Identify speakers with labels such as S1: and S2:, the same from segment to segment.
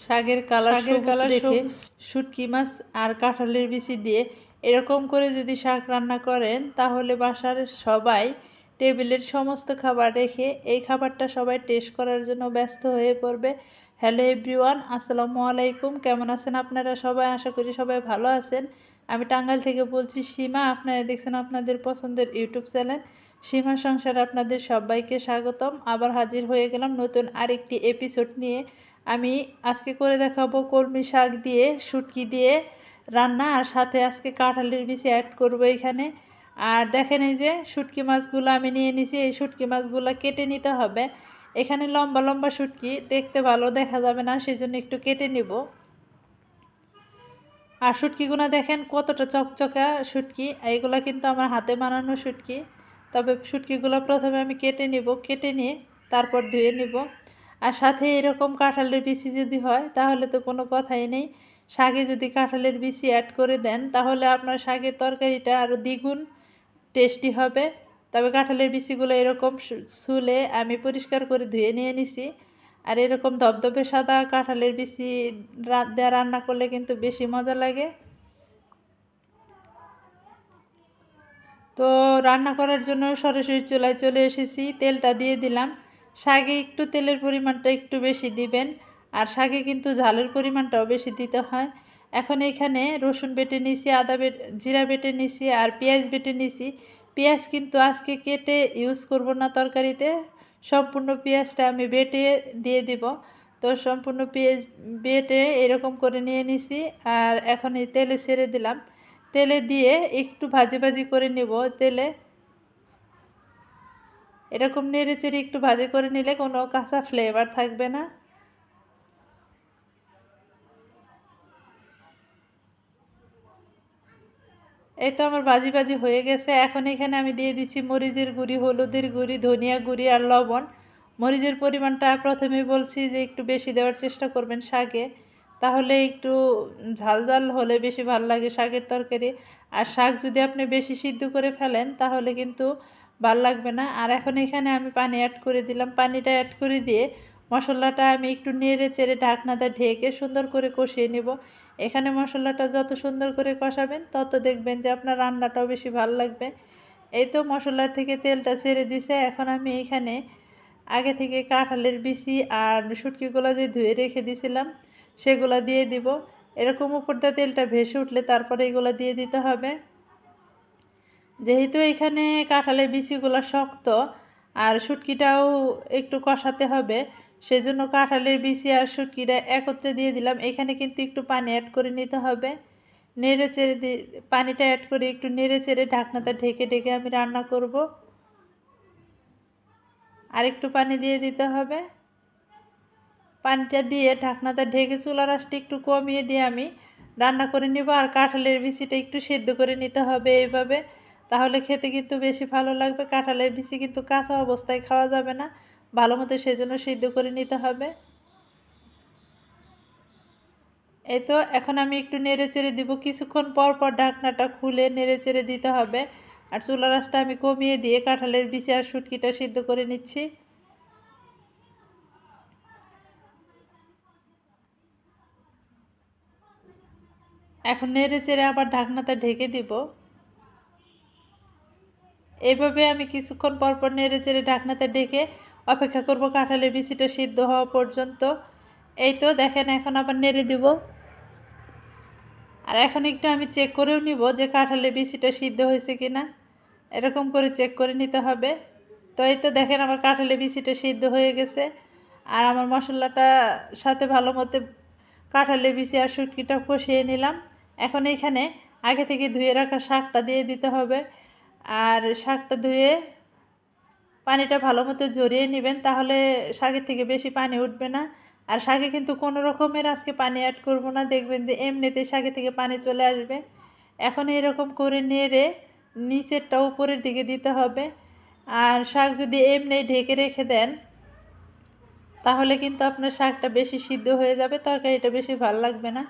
S1: শাকের কালার শাকের কালার রেখে শুটকি মাছ আর কাঁঠালের বিচি দিয়ে এরকম করে যদি শাক রান্না করেন তাহলে বাসার সবাই টেবিলের সমস্ত খাবার রেখে এই খাবারটা সবাই টেস্ট করার জন্য ব্যস্ত হয়ে পড়বে। হ্যালো এভরিওয়ান আসসালামু আলাইকুম। কেমন আছেন আপনারা সবাই? আশা করি সবাই ভালো আছেন। আমি টাঙ্গাইল থেকে বলছি সীমা আপনারা দেখছেন আপনাদের পছন্দের ইউটিউব চ্যানেল। সীমা সংসার আপনাদের সবাইকে স্বাগতম। আবার হাজির হয়ে গেলাম নতুন আরেকটি এপিসোড নিয়ে। আমি আজকে করে দেখাবো কলমি শাক দিয়ে, শুটকি দিয়ে রান্না, আর সাথে আজকে কাঁঠালের বিচি অ্যাড করব এখানে। আর দেখেন এই যে শুটকি মাছগুলো আমি নিয়ে নিছি, এই শুটকি মাছগুলো কেটে নিতে হবে। এখানে লম্বা লম্বা শুটকি, দেখতে ভালো, দেখা যাবে না সেই জন্য একটু কেটে নিব। আর শুটকিগুলো দেখেন কতটা চকচকা শুটকি এইগুলো কিন্তু আমার হাতে বানানো শুটকি। তবে শুটকিগুলো প্রথমে আমি কেটে নিব, কেটে নিয়ে তারপর ধুয়ে নিব। আর সাথে এরকম কাঁঠালের বিচি যদি হয়, তাহলে তো কোনো কথাই নেই। শাকে যদি কাঁঠালের বিচি অ্যাড করে দেন, তাহলে আপনার শাকের তরকারিটা আরও দ্বিগুণ টেস্টি হবে। তবে কাঁঠালের বিচিগুলো এরকম শুলে আমি পরিষ্কার করে ধুয়ে নিয়ে নিছি। আর এরকম ধবধবে সাদা কাঁঠালের বিচি দেওয়া রান্না করলে কিন্তু বেশি মজা লাগে। তো রান্না করার জন্য সরাসরি চুলায় চলে এসেছি, তেলটা দিয়ে দিলাম। শাকে একটু তেলের পরিমাণটা একটু বেশি দিবেন, আর শাকে কিন্তু ঝালের পরিমাণটাও বেশি দিতে হয়। এখন এখানে রসুন বেটে নিছি আদা বেট, জিরা বেটে নিছি আর পেঁয়াজ বেটে নিছি পেঁয়াজ কিন্তু আজকে কেটে ইউজ করব না তরকারিতে, সম্পূর্ণ পেঁয়াজটা আমি বেটে দিয়ে দিব। তো সম্পূর্ণ পেঁয়াজ বেটে এরকম করে নিয়ে নিছি, আর এখন এই তেলে ছেড়ে দিলাম। তেলে দিয়ে একটু ভাজি ভাজি করে নেব তেলে। এরকম নেড়ে চেড়ে একটু ভাজি করে নিলে কোনো কাঁচা ফ্লেভার থাকবে না। এই তো আমার বাজি বাজি হয়ে গেছে। এখন এখানে আমি দিয়ে দিচ্ছি মরিচের গুঁড়ি, হলুদের গুঁড়ি, ধনিয়া গুঁড়ি আর লবণ। মরিচের পরিমাণটা প্রথমে বলছি যে একটু বেশি দেওয়ার চেষ্টা করবেন শাকে। তাহলে একটু ঝাল ঝাল হলে বেশি ভালো লাগে শাকের তরকারি। আর শাক যদি আপনি বেশি সিদ্ধ করে ফেলেন, তাহলে কিন্তু ভালো লাগবে না। আর এখন এখানে আমি পানি অ্যাড করে দিলাম। পানিটা অ্যাড করে দিয়ে মশলাটা আমি একটু নেড়ে চেড়ে ঢাকনাটা ঢেকে সুন্দর করে কষিয়ে নেব। এখানে মশলাটা যত সুন্দর করে কষাবেন, তত দেখবেন যে আপনার রান্নাটাও বেশি ভালো লাগবে। এই তো মশলা থেকে তেলটা ছেড়ে দিছে। এখন আমি এখানে আগে থেকে কাঁঠালের বিচি আর শুটকিগুলো যে ধুয়ে রেখে দিছিলাম, সেগুলো দিয়ে দিব। এরকম উপরটা তেলটা ভেসে উঠলে তারপরে এগুলো দিয়ে দিতে হবে। যেহেতু এখানে কাঁঠালের বিচিগুলো শক্ত আর শুটকিটাও একটু কষাতে হবে, সেজন্য কাঁঠালের বিচি আর শুটকিটা একত্রে দিয়ে দিলাম। এখানে কিন্তু একটু পানি অ্যাড করে নিতে হবে। নেড়ে চেড়ে পানিটা অ্যাড করে একটু নেড়ে চেড়ে ঢাকনাটা ঢেকে ঢেকে আমি রান্না করব। আর একটু পানি দিয়ে দিতে হবে। পানিটা দিয়ে ঢাকনাটা ঢেকে চুলার আঁচটা একটু কমিয়ে দিয়ে আমি রান্না করে নিব। আর কাঁঠালের বিচিটা একটু সেদ্ধ করে নিতে হবে এইভাবে তাহলে খেতে কিন্তু বেশি ভালো লাগবে। কাঁঠালের বিচি কিন্তু কাঁচা অবস্থায় খাওয়া যাবে না। ভালো মতো সেজন্য সিদ্ধ করে নিতে হবে। এই তো, এখন আমি একটু নেড়ে চেড়ে দিব। কিছুক্ষণ পর পর ঢাকনাটা খুলে নেড়ে চেড়ে দিতে হবে। আর চুলা রাসটা আমি কমিয়ে দিয়ে কাঁঠালের বিচি আর শুটকিটা সিদ্ধ করে নিচ্ছি। এখন নেড়ে চেড়ে আবার ঢাকনাটা ঢেকে দিব। এইভাবে আমি কিছুক্ষণ পরপর নেড়ে চেড়ে ঢাকনাতে ডেকে অপেক্ষা করব কাঁঠালের বিচিটা সিদ্ধ হওয়া পর্যন্ত। এই তো, দেখেন, এখন আবার নেড়ে দিব। আর এখন একটু আমি চেক করেও নিব যে কাঁঠালের বিচিটা সিদ্ধ হয়েছে কি না এরকম করে চেক করে নিতে হবে। তো এই তো, দেখেন, আমার কাঁঠালের বিচিটা সিদ্ধ হয়ে গেছে। আর আমার মশলাটা সাথে ভালো মতো কাঁঠালের বিচি আর শুটকিটা কষিয়ে নিলাম। এখন এখানে আগে থেকে ধুয়ে রাখা শাকটা দিয়ে দিতে হবে। আর শাকটা ধুয়ে পানিটা ভালো মতো জড়িয়ে নেবেন, তাহলে শাকের থেকে বেশি পানি উঠবে না। আর শাকে কিন্তু কোনো রকমের আজকে পানি অ্যাড করব না, দেখবেন যে এমনিতে শাকে থেকে পানি চলে আসবে। এখন এরকম করে নেড়ে নিচেরটা উপরের দিকে দিতে হবে। আর শাক যদি এমনি ঢেকে রেখে দেন, তাহলে কিন্তু আপনার শাকটা বেশি সিদ্ধ হয়ে যাবে, তরকারিটা বেশি ভালো লাগবে না।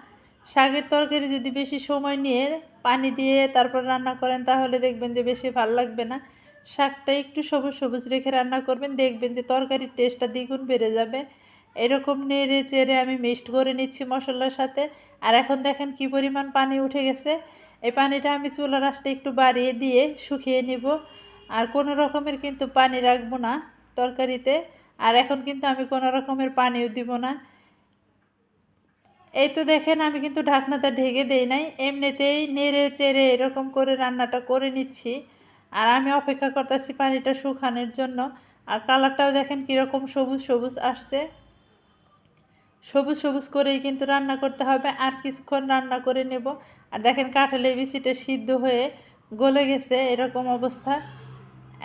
S1: শাকের তরকারি যদি বেশি সময় নিয়ে পানি দিয়ে তারপর রান্না করেন, তাহলে দেখবেন যে বেশি ভালো লাগবে না। শাকটা একটু সবুজ সবুজ রেখে রান্না করবেন, দেখবেন যে তরকারির টেস্টটা দ্বিগুণ বেড়ে যাবে। এরকম নেড়ে চেড়ে আমি মিক্সড করে নিচ্ছি মশলার সাথে। আর এখন দেখেন কি পরিমাণ পানি উঠে গেছে। এই পানিটা আমি চুলার আঁচটা একটু বাড়িয়ে দিয়ে শুকিয়ে নিব। আর কোনো রকমের কিন্তু পানি রাখব না তরকারিতে। আর এখন কিন্তু আমি কোনো রকমের পানিও দিব না। এই তো দেখেন, আমি কিন্তু ঢাকনাটা ঢেকে দেই নাই। এমনিতেই নেড়ে চেড়ে এরকম করে রান্নাটা করে নিচ্ছি। আর আমি অপেক্ষা করতেছি পানিটা শুকানোর জন্য। আর কালারটাও দেখেন কীরকম সবুজ সবুজ আসছে। সবুজ সবুজ করেই কিন্তু রান্না করতে হবে। আর কিছুক্ষণ রান্না করে নেব। আর দেখেন কাঁঠালের বিচিটা সিদ্ধ হয়ে গলে গেছে এরকম অবস্থা।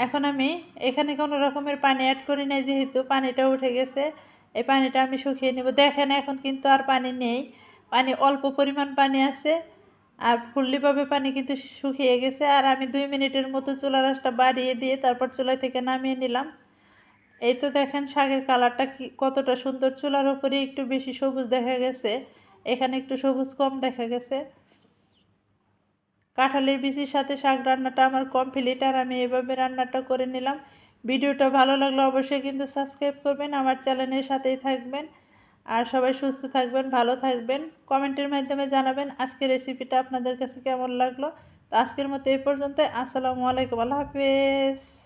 S1: এখন আমি এখানে কোনো রকমের পানি অ্যাড করি নাই, যেহেতু পানিটা উঠে গেছে। এই পানিটা আমি শুকিয়ে নেব। দেখেন এখন কিন্তু আর পানি নেই। পানি অল্প পরিমাণ পানি আছে আর ফুল্লিভাবে পানি কিন্তু শুকিয়ে গেছে। আর আমি দুই মিনিটের মতো চুলা রাসটা বাড়িয়ে দিয়ে তারপর চুলা থেকে নামিয়ে নিলাম। এই তো দেখেন শাকের কালারটা কি, কতটা সুন্দর। চুলার উপরে একটু বেশি সবুজ দেখা গেছে। এখানে একটু সবুজ কম দেখা গেছে। কাঁঠালের বিচির সাথে শাক রান্নাটা আমার কমপ্লিট আর আমি এভাবে রান্নাটা করে নিলাম। ভিডিওটা ভালো লাগলে অবশ্যই কিন্তু সাবস্ক্রাইব করবেন, আমার চ্যানেলের সাথেই থাকবেন। আর সবাই সুস্থ থাকবেন, ভালো থাকবেন। কমেন্টের মাধ্যমে জানাবেন আজকের রেসিপিটা আপনাদের কাছে কেমন লাগল। তো আজকের মতো এই পর্যন্ত আসসালামু আলাইকুম। আল্লাহ হাফেজ।